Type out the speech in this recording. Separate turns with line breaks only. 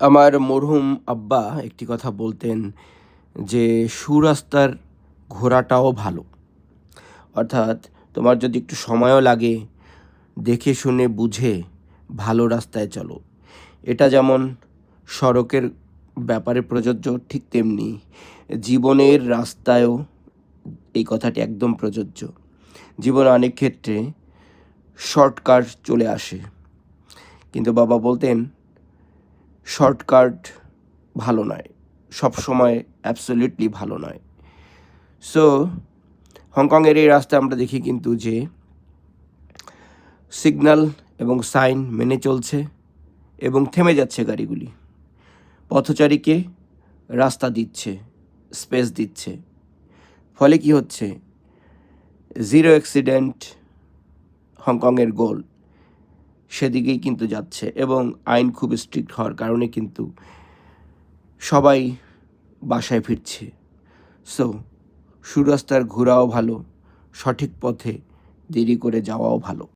আমার মরহুম আব্বা একটি কথা বলতেন যে, সুরাস্তার ঘোরাটাও ভালো। অর্থাৎ তোমার যদি একটু সময়ও লাগে, দেখে শুনে বুঝে ভালো রাস্তায় চলো। এটা যেমন সড়কের ব্যাপারে প্রযোজ্য, ঠিক তেমনি জীবনের রাস্তায়ও এই কথাটি একদম প্রযোজ্য। জীবনে অনেক ক্ষেত্রে শর্টকাট চলে আসে। কিন্তু বাবা বলতেন শর্টকাট ভালো নয়, সব সময় অ্যাবসলিউটলি ভালো নয়। সো হংকংয়ের এই রাস্তায় আমরা দেখি কিন্তু যে সিগন্যাল এবং সাইন মেনে চলছে এবং থেমে যাচ্ছে গাড়িগুলি। পথচারীকে রাস্তা দিচ্ছে স্পেস দিচ্ছে। ফলে কি হচ্ছে? জিরো অ্যাক্সিডেন্ট হংকংয়ের গোল সেদিকেই কিন্তু যাচ্ছে এবং আইন খুব স্ট্রিক্ট হওয়ার কারণে কিন্তু সবাই বাসায় ফিরছে। সো সুরাস্তার ঘোরাও ভালো, সঠিক পথে দেরি করে যাওয়াও ভালো।